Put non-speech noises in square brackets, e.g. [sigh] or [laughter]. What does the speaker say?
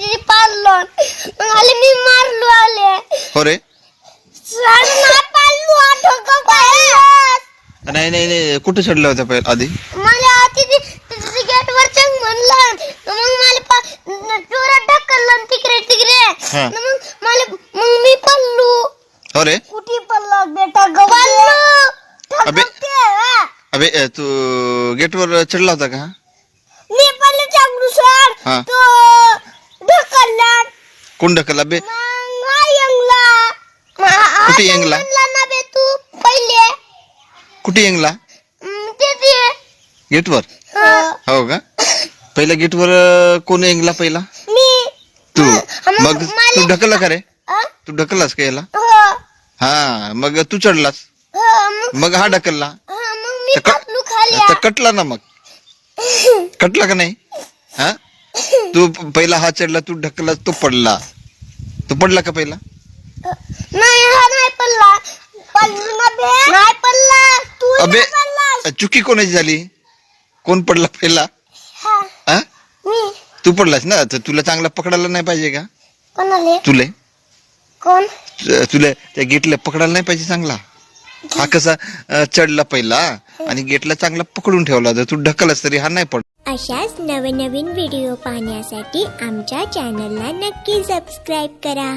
म्हणजे पाडलो मग आले मी मारलो आले. हो रे. सर नाही पाडलो डोकं पाडलं नाही नाही नाही कुठे चढल्या होत्या पहिले? आधी? मला तिथे तिथे गेट वर चंग म्हणलं. मग मला पा- जोरात ढकललं तिकडे तिकडे. हा. मग मला मग मी पडलो हो रे. कुठे पडलो बेटा पडलो अबे. अबे अ, तू गेटवर चढला होता का? मी पडलो चांगलू सर. हा. तो ढकलला कोण ढकल अबे मग यंगला. मग कुठे यंगला? बे तू पहिले. कुठे येंगला? गेटवर? हा. का? पहिल्या गेटवर कोण येंगला पहिला? मी. तू. मग तू ढकलला का रे? तू ढकललास का याला? हो, हा मग तू चढलास. हो, मग हा ढकलला. तर कटला ना मग. [laughs] कटला का नाही? हा? तू पहिला हा चढला तू ढकलला तो पडला. तू पडला का पहिला? नाही हा नाही पडला. पडलो ना बे नाही पडला. तू अबे. चुकी कोणाची झाली? कोण पडला पहिला? हा, हा? मी. तू पडलास ना? तर तुला चांगला पकडायला नाही पाहिजे का? कोणाले? तुले. कोण? त- तुला त्या गेटला पकडायला नाही पाहिजे चांगला. हा कसा अ, चढला पहिला आणि गेटला चांगला पकडून ठेवला जर तू ढकलस तरी हा नाही पड अशाच नवनवीन व्हिडिओ पाहण्यासाठी आमच्या चॅनलला नक्की सबस्क्राईब करा.